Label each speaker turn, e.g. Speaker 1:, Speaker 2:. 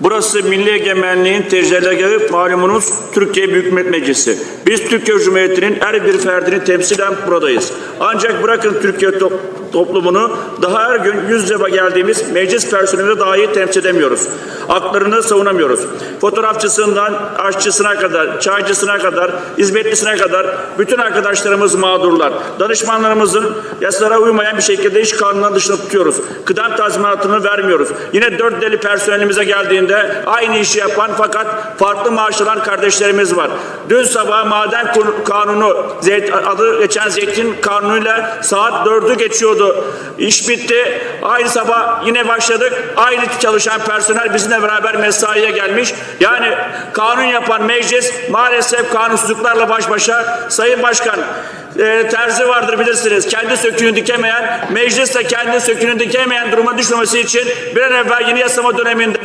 Speaker 1: Burası Milli Egemenliğin tecellagahı malumunuz Türkiye Büyük Millet Meclisi. Biz Türkiye Cumhuriyeti'nin her bir ferdini temsilen buradayız. Ancak bırakın Türkiye to- toplumunu daha her gün yüz yüze geldiğimiz meclis personeli dahi temsil edemiyoruz. Haklarını savunamıyoruz. Fotoğrafçısından aşçısına kadar, çaycısına kadar, hizmetlisine kadar bütün arkadaşlarımız mağdurlar. Danışmanlarımızın yasalara uymayan bir şekilde iş kanunundan dışında tutuyoruz. Kıdem tazminatını vermiyoruz. Yine dört deli personelimize geldiğinde aynı işi yapan fakat farklı maaş alan kardeşlerimiz var. Dün sabah maden kanunu, adı geçen zeytin kanunuyla saat dördü geçiyordu. İş bitti. Aynı sabah yine başladık. Aynı çalışan personel bizimle beraber mesaiye gelmiş. Yani kanun yapan meclis maalesef kanunsuzluklarla baş başa. Sayın Başkan e, terzi vardır bilirsiniz. Kendi söküğünü dikemeyen, meclis de kendi söküğünü dikemeyen duruma düşmemesi için bir an evvel yeni yasama döneminde